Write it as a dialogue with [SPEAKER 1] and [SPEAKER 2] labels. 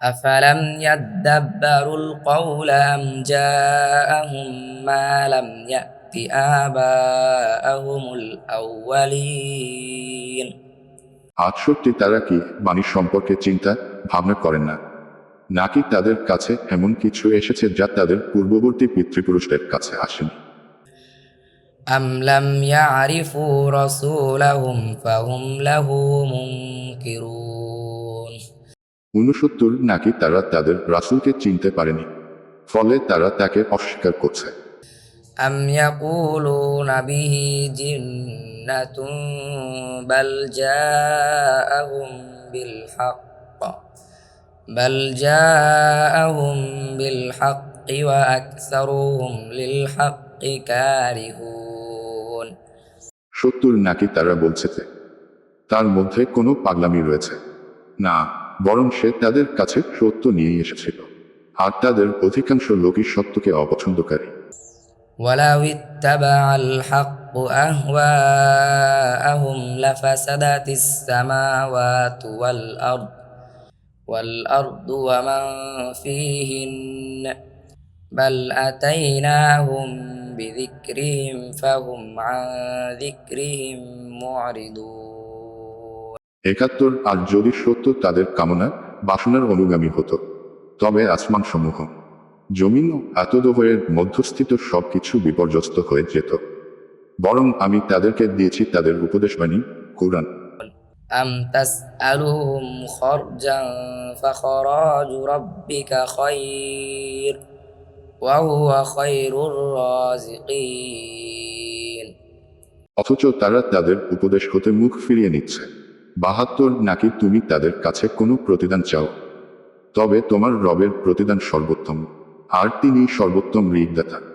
[SPEAKER 1] أفلم يدبروا القول أم جاءهم ما لم يأت آباءهم الأولين
[SPEAKER 2] আটষট্টি তারা কি বাণী সম্পর্কে চিন্তা ভাবনা করেন না নাকি তাদের কাছে এমন কিছু এসেছে যা তাদের পূর্ববর্তী পিতৃপুরুষদের কাছে আসেনি
[SPEAKER 1] أم لم يعرفوا رسولهم فهم له منكرون
[SPEAKER 2] ঊনসত্তর নাকি তারা তাদের রাসূলকে চিনতে পারেনি ফলে তারা তাকে অস্বীকার করছে
[SPEAKER 1] أم يقولون به جنة بل جاءهم بالحق بل جاءهم بالحق وأكثرهم للحق كارهون
[SPEAKER 2] সত্তর নাকি তারা বলছে যে তার মধ্যে কোনো পাগলামি রয়েছে না বরং সে তাদের কাছে সত্য নিয়ে এসেছিল আর তাদের অধিকাংশ লোকই সত্যকে অপছন্দকারী
[SPEAKER 1] ولو اتبع الحق أهواءهم لفسدت السماوات والأرض والأرض ومن فيهن بل أتيناهم بذكرهم فهم عن ذكرهم معرضون
[SPEAKER 2] একাত্তর আর যদি সত্য তাদের কামনা বাসনার অনুগামী হতো তবে আসমান সমূহ জমিন ও আতদভয়ের মধ্যস্থিত সবকিছু বিপর্যস্ত হয়ে যেত বরং আমি তাদেরকে দিয়েছি তাদের উপদেশবাণী কোরআন
[SPEAKER 1] أم تسألهم خرجا فخراج ربك خير وهو خير الرازقين
[SPEAKER 2] অথচ তারা তাদের উপদেশ হতে মুখ ফিরিয়ে নিচ্ছে বাহাত্তর নাকি তুমি তাদের কাছে কোনো প্রতিদান চাও? তবে তোমার রবের প্রতিদান সর্বোত্তম। আর তিনি সর্বোত্তম ঋগদাতা